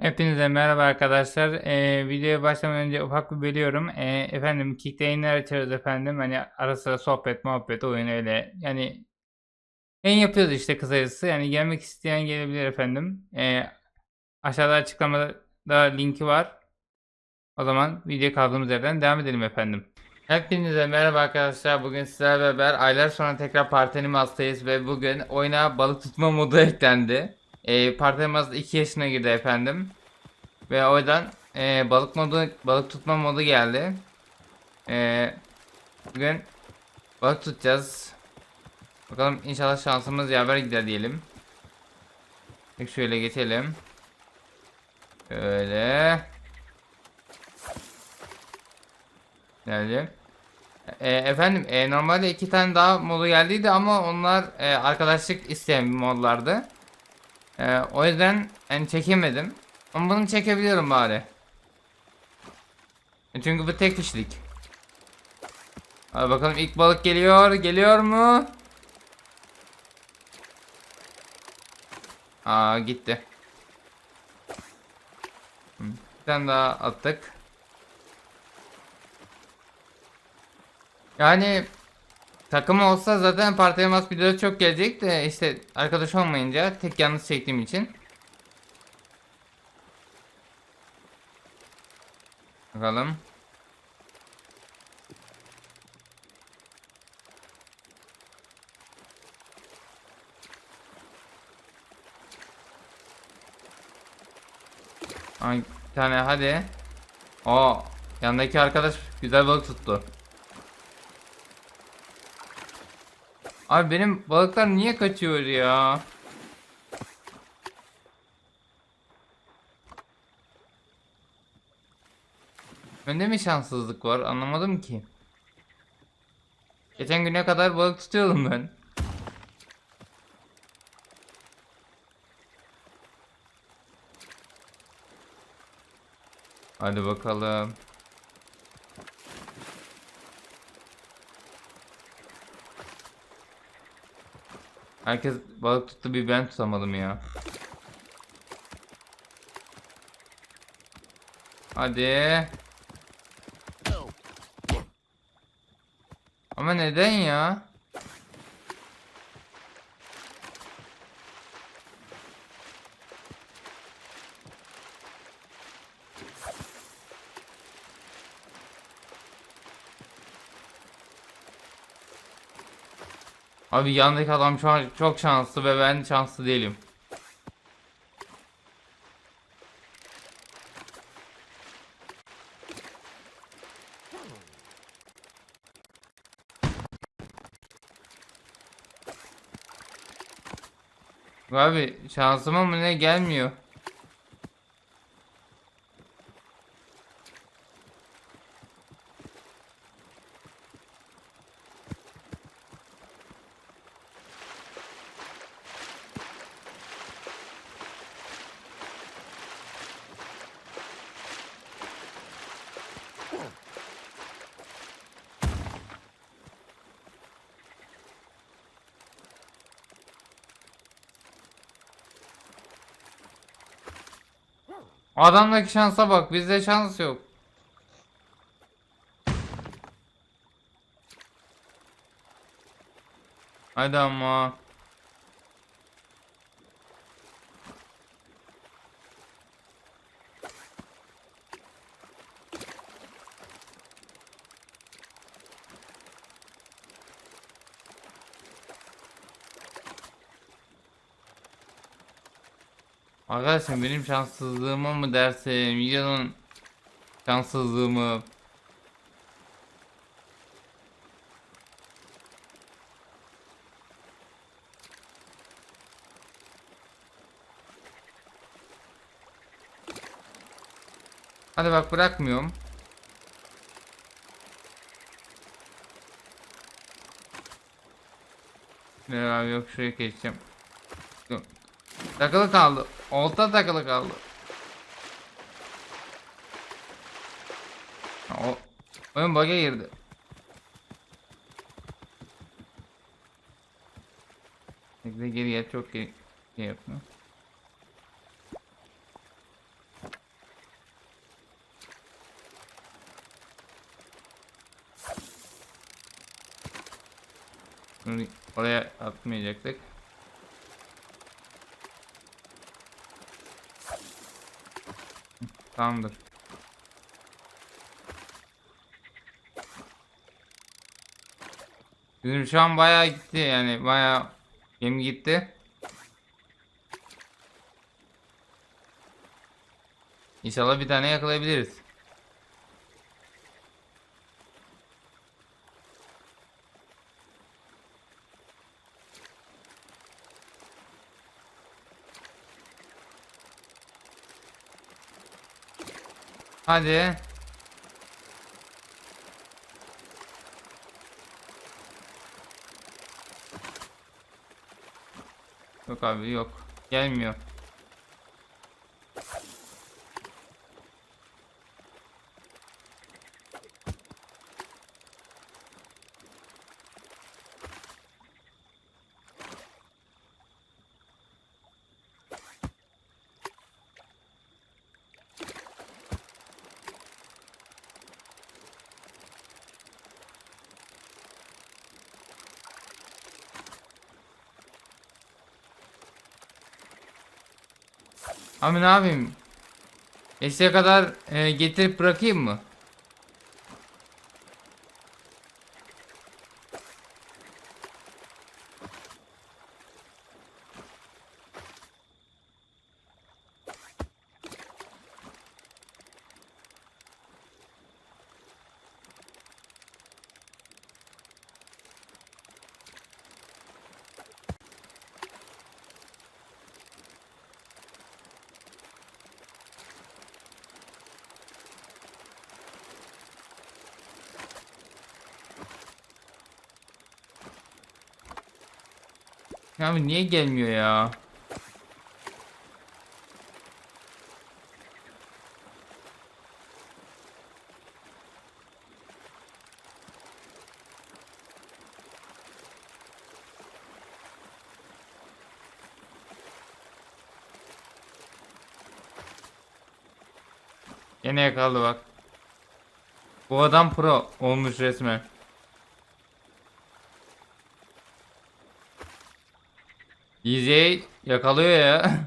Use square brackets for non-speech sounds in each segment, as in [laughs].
Hepinize merhaba arkadaşlar. Ee, videoya başlamadan önce ufak bir bölüyorum. Ee, efendim Kick'te yayınlar açıyoruz efendim. Hani ara sıra sohbet, muhabbet, oyun öyle. Yani yayın yapıyoruz işte kısacası. Yani gelmek isteyen gelebilir efendim. Ee, aşağıda açıklamada linki var. O zaman video kaldığımız yerden devam edelim efendim. Hepinize merhaba arkadaşlar. Bugün sizlerle beraber aylar sonra tekrar Parti Animas'tayız ve bugün oyuna balık tutma modu eklendi. E, Parti Animas 2 yaşına girdi efendim. Ve o yüzden e, balık modu balık tutma modu geldi. E, bugün balık tutacağız. Bakalım inşallah şansımız yaver gider diyelim. Şöyle geçelim. Şöyle. Geldi. E, efendim e, normalde iki tane daha modu geldiydi ama onlar e, arkadaşlık isteyen modlardı. E, o yüzden yani çekemedim. Ama bunu çekebiliyorum bari. E, çünkü bu tek kişilik. Hadi bakalım ilk balık geliyor. Geliyor mu? Aa gitti. Bir tane daha attık. Yani takım olsa zaten partiye mas videoda çok gelecek de işte arkadaş olmayınca tek yalnız çektiğim için. Bakalım. Bir tane hadi. O yanındaki arkadaş güzel balık tuttu. Abi benim balıklar niye kaçıyor ya? Bende mi şanssızlık var? Anlamadım ki. Geçen güne kadar balık tutuyordum ben. Hadi bakalım. Herkes balık tuttu bir ben tutamadım ya. Hadi. Ama neden ya? Abi yandaki adam şu an çok şanslı ve ben şanslı değilim. Abi şansıma mı ne gelmiyor? Adamdaki şansa bak bizde şans yok. Hadi ama. Arkadaşlar benim şanssızlığıma mı dersin? Videonun şanssızlığımı. Hadi bak bırakmıyorum. Abi yok şuraya geçeceğim. Takılı kaldı. Olta takılı kaldı. O oyun bug'a girdi. Tekrar geriye çok şey, şey yapma. Oraya atmayacaktık. Tamamdır. Bizim şu an bayağı gitti yani bayağı gemi gitti. İnşallah bir tane yakalayabiliriz. Hadi. Yok abi yok. Gelmiyor. Abi ne yapayım? Eşeğe kadar e, getirip bırakayım mı? Abi niye gelmiyor ya? Yine yakaladı bak. Bu adam pro olmuş resmen. DJ yakalıyor ya.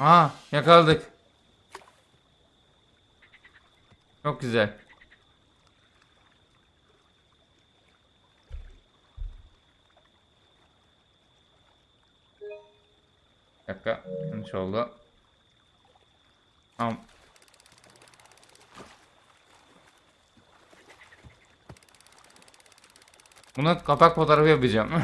Aa yakaladık. Çok güzel. Bir dakika. Yanlış oldu. Tamam. Buna kapak fotoğrafı yapacağım. [laughs]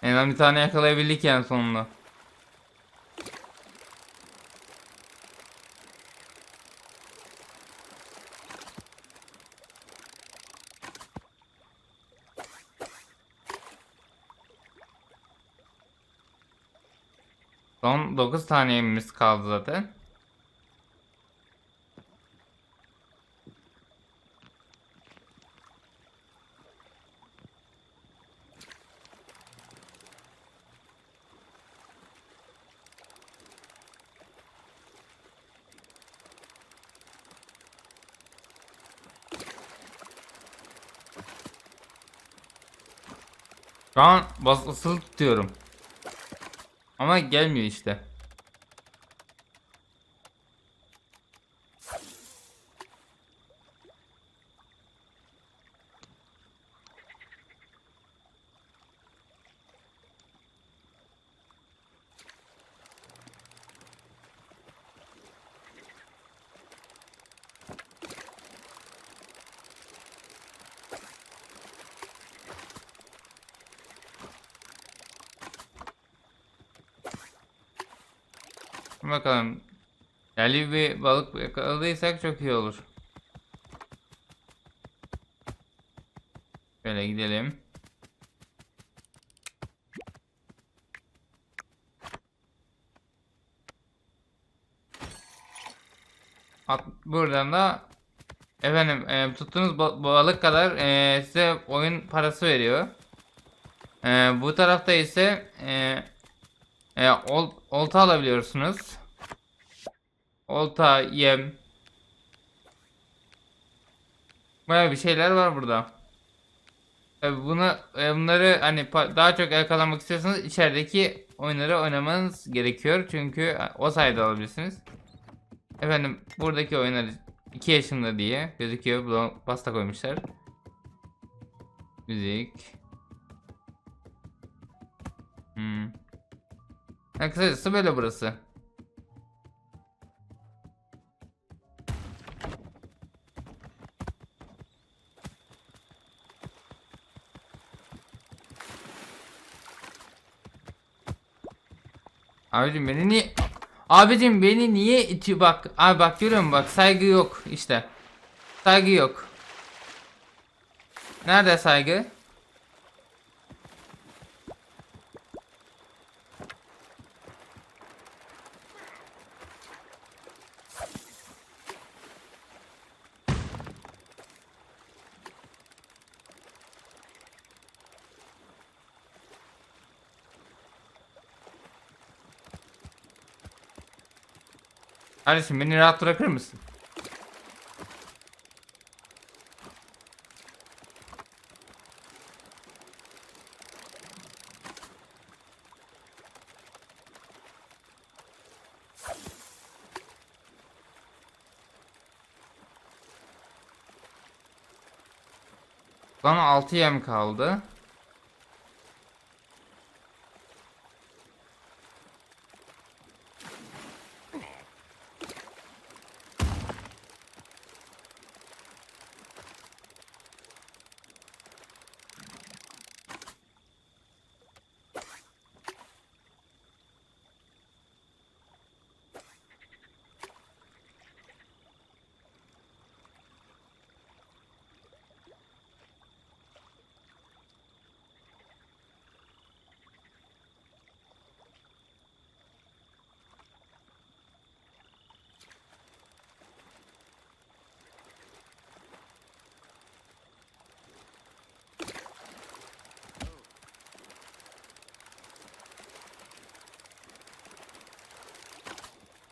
Hemen bir tane yakalayabildik yani sonunda. Son 9 tane yemimiz kaldı zaten. Şu an basılı tutuyorum. Ama gelmiyor işte. Bakalım. Yerli bir balık yakaladıysak çok iyi olur. Şöyle gidelim. At, buradan da efendim e, tuttuğunuz ba- balık kadar e, size oyun parası veriyor. E, bu tarafta ise e, e, ol, olta alabiliyorsunuz. Olta, yem. Baya bir şeyler var burada. Tabii bunu e, bunları hani daha çok el kazanmak istiyorsanız içerideki oyunları oynamanız gerekiyor. Çünkü e, o sayede alabilirsiniz. Efendim buradaki oyunlar 2 yaşında diye gözüküyor. Bunu pasta koymuşlar. Müzik. Hmm. Ha, kısacası böyle burası. Abicim beni niye Abicim beni niye itiyor bak abi bak görüyor musun? Bak saygı yok işte. Saygı yok. Nerede saygı Kardeşim beni rahat bırakır mısın? Bana 6 yem kaldı.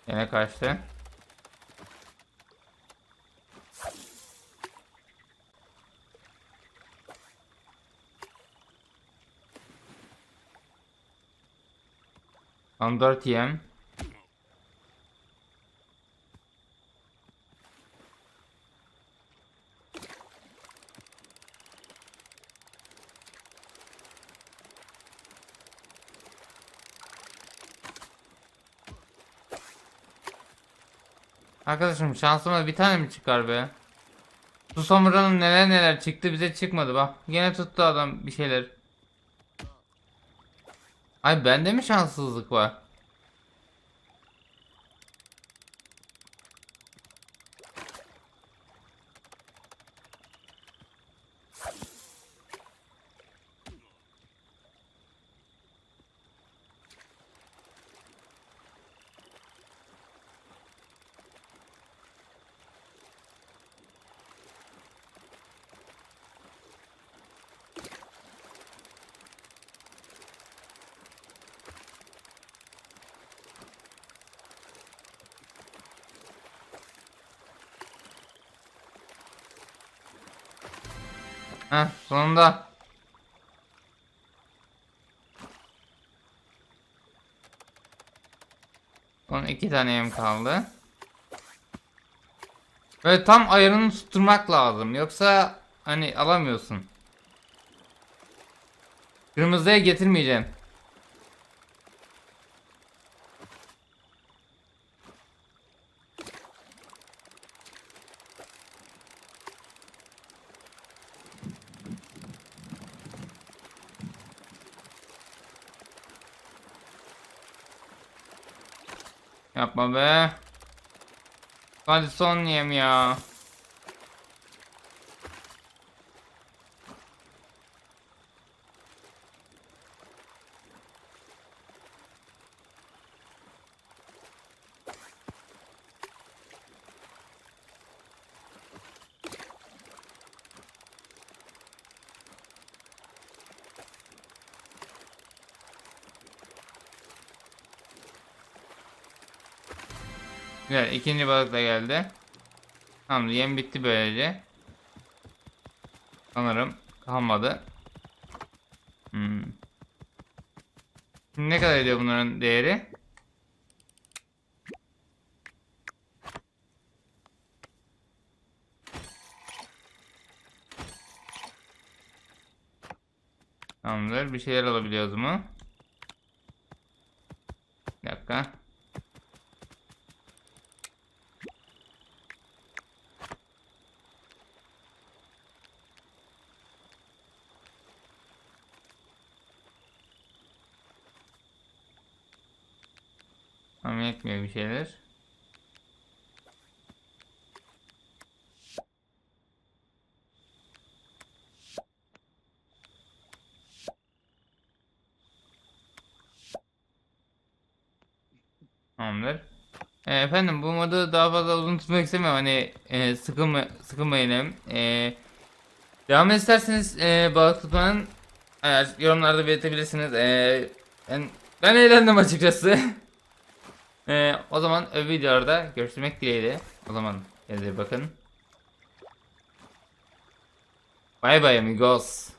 Yine kaçtı. Tam 4 Arkadaşım şansıma bir tane mi çıkar be? Su samuranın neler neler çıktı bize çıkmadı bak. Yine tuttu adam bir şeyler. Ay bende mi şanssızlık var? Heh sonunda. Son iki tane kaldı. Böyle tam ayarını tutturmak lazım. Yoksa hani alamıyorsun. Kırmızıya getirmeyeceğim. Yapma be. Hadi son yem ya. Güzel ikinci balık da geldi. Tamam yem bitti böylece. Sanırım kalmadı. Hmm. Ne kadar ediyor bunların değeri? Tamamdır. Bir şeyler alabiliyoruz mu? Bir dakika. Tamam yetmiyor bir şeyler. Tamamdır. E, efendim bu modu daha fazla uzun tutmak istemiyorum. Hani e, sıkılma, sıkılmayalım. E, devam isterseniz e, balık tutmanın eğer yorumlarda belirtebilirsiniz. E, ben, ben eğlendim açıkçası. [laughs] e, o zaman öbür videolarda görüşmek dileğiyle. O zaman kendinize bakın. Bye bye amigos.